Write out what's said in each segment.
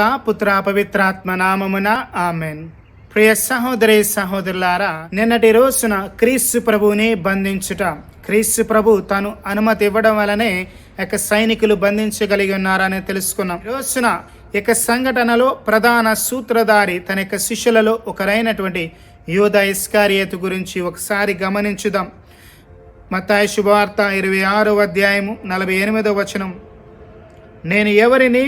పుత్ర పవిత్రాత్మ నామమున ఆమెన్. ప్రియ సహోదరి సహోదరులారా నిన్నటి రోజున క్రీస్తు ప్రభువుని బంధించుట క్రీస్తు ప్రభు తను అనుమతి ఇవ్వడం వలనే ఇక సైనికులు బంధించగలిగి ఉన్నారని తెలుసుకున్నాం. రోజున ఇక సంఘటనలో ప్రధాన సూత్రధారి తన యొక్క శిష్యులలో ఒకరైనటువంటి యోధ ఇస్కారియతు గురించి ఒకసారి గమనించుదాం. మతాయి శుభవార్త ఇరవై ఆరో అధ్యాయము నలభై ఎనిమిదో వచనం. నేను ఎవరిని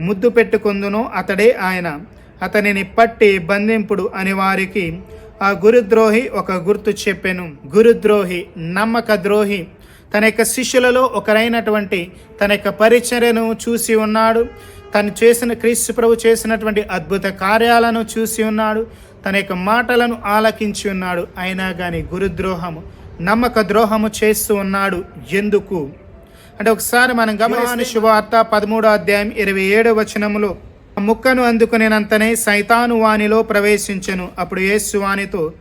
ముద్దు పెట్టుకుందునో అతడే ఆయన. అతనిని పట్టి బంధింపుడు అని వారికి ఆ గురుద్రోహి ఒక గుర్తు చెప్పెను. గురుద్రోహి నమ్మక ద్రోహి తన యొక్క శిష్యులలో ఒకరైనటువంటి తన యొక్క పరిచర్యను చూసి ఉన్నాడు. తను చేసిన క్రీస్తు ప్రభు చేసినటువంటి అద్భుత కార్యాలను చూసి ఉన్నాడు. తన యొక్క మాటలను ఆలకించి ఉన్నాడు. అయినా కానీ గురుద్రోహము నమ్మక ద్రోహము చేస్తూ ఉన్నాడు. ఎందుకు? అంటే ఒకసారి మనం గమనించిన శుభవార్త పదమూడో అధ్యాయం ఇరవై ఏడో వచనములో ఆ ముక్కను అందుకునేనంతనే సైతాను వానిలో ప్రవేశించెను. అప్పుడు యేసు వానితో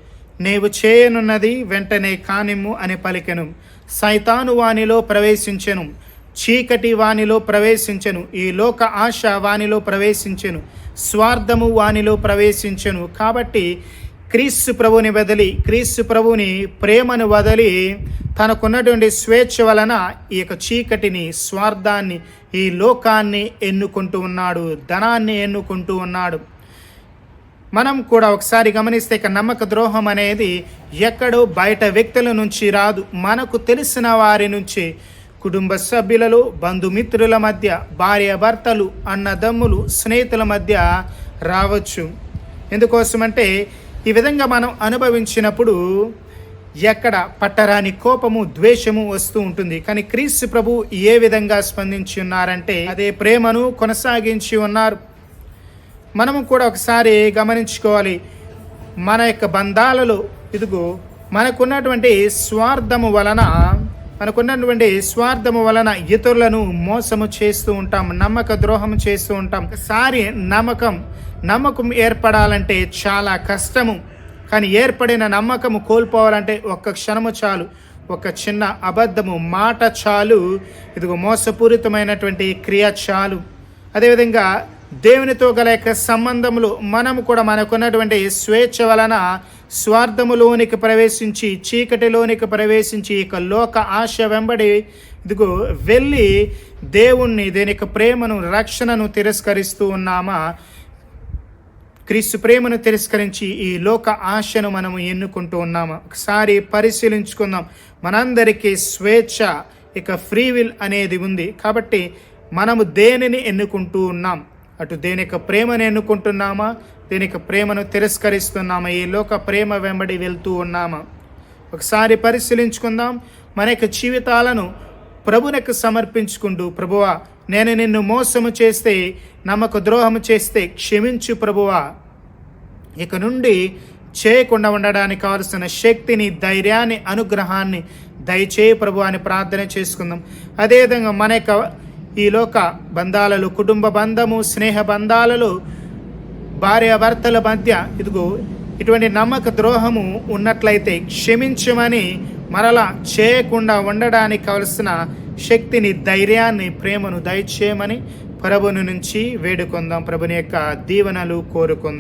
నీవు చేయనున్నది వెంటనే కానిమ్ము అని పలికెను. సైతాను వానిలో ప్రవేశించెను. చీకటి వానిలో ప్రవేశించెను. ఈ లోక ఆశ వానిలో ప్రవేశించెను. స్వార్థము వానిలో ప్రవేశించెను. కాబట్టి క్రీస్తు ప్రభుని వదిలి క్రీస్తు ప్రభుని ప్రేమను వదిలి తనకున్నటువంటి స్వేచ్ఛ వలన ఈ యొక్క చీకటిని స్వార్థాన్ని ఈ లోకాన్ని ఎన్నుకుంటూ ఉన్నాడు ధనాన్ని ఎన్నుకుంటూ ఉన్నాడు. మనం కూడా ఒకసారి గమనిస్తే ఇక నమ్మక ద్రోహం అనేది ఎక్కడో బయట వ్యక్తుల నుంచి రాదు. మనకు తెలిసిన వారి నుంచి కుటుంబ సభ్యులలో బంధుమిత్రుల మధ్య భార్య భర్తలు అన్నదమ్ములు స్నేహితుల మధ్య రావచ్చు. ఎందుకోసమంటే ఈ విధంగా మనం అనుభవించినప్పుడు ఎక్కడ పట్టరాని కోపము ద్వేషము వస్తూ ఉంటుంది. కానీ క్రీస్తు ప్రభు ఏ విధంగా స్పందించి ఉన్నారంటే అదే ప్రేమను కొనసాగించి ఉన్నారు. మనము కూడా ఒకసారి గమనించుకోవాలి. మన యొక్క బంధాలలో ఇదిగో మనకున్నటువంటి స్వార్థము వలన మనకున్నటువంటి స్వార్థము వలన ఇతరులను మోసము చేస్తూ ఉంటాం నమ్మక ద్రోహం చేస్తూ ఉంటాం. ఒకసారి నమ్మకం నమ్మకం ఏర్పడాలంటే చాలా కష్టము. కానీ ఏర్పడిన నమ్మకము కోల్పోవాలంటే ఒక్క క్షణము చాలు. ఒక చిన్న అబద్ధము మాట చాలు. ఇదిగో మోసపూరితమైనటువంటి క్రియ చాలు. అదేవిధంగా దేవునితో గల యొక్క సంబంధములు మనము కూడా మనకున్నటువంటి స్వేచ్ఛ వలన స్వార్థములోనికి ప్రవేశించి చీకటిలోనికి ప్రవేశించి ఇక లోక ఆశ వెంబడి ఇదిగో వెళ్ళి దేవుణ్ణి దేని యొక్క ప్రేమను రక్షణను తిరస్కరిస్తూ ఉన్నామా? క్రీస్తు ప్రేమను తిరస్కరించి ఈ లోక ఆశను మనము ఎన్నుకుంటూ ఉన్నాము? ఒకసారి పరిశీలించుకుందాం. మనందరికీ స్వేచ్ఛ ఇక ఫ్రీ విల్ అనేది ఉంది. కాబట్టి మనము దేనిని ఎన్నుకుంటూ ఉన్నాం? అటు దేని యొక్క ప్రేమను ఎన్నుకుంటున్నామా? దీనికి ప్రేమను తిరస్కరిస్తున్నాము. ఈ లోక ప్రేమ వెంబడి వెళ్తూ ఉన్నాము. ఒకసారి పరిశీలించుకుందాం. మన యొక్క జీవితాలను ప్రభునకు సమర్పించుకుంటూ ప్రభువా నేను నిన్ను మోసము చేస్తే నమ్మకు ద్రోహము చేస్తే క్షమించు ప్రభువా. ఇక నుండి చేయకుండా ఉండడానికి కావలసిన శక్తిని ధైర్యాన్ని అనుగ్రహాన్ని దయచేయి ప్రభు అని ప్రార్థన చేసుకుందాం. అదేవిధంగా మన యొక్క ఈ లోక బంధాలలో కుటుంబ బంధము స్నేహ బంధాలలో భార్యాభర్తల మధ్య ఇదిగో ఇటువంటి నమ్మక ద్రోహము ఉన్నట్లయితే క్షమించమని మరలా చేయకుండా ఉండడానికి కావలసిన శక్తిని ధైర్యాన్ని ప్రేమను దయచేయమని ప్రభుని నుంచి వేడుకుందాం. ప్రభుని యొక్క దీవెనలు కోరుకుందాం.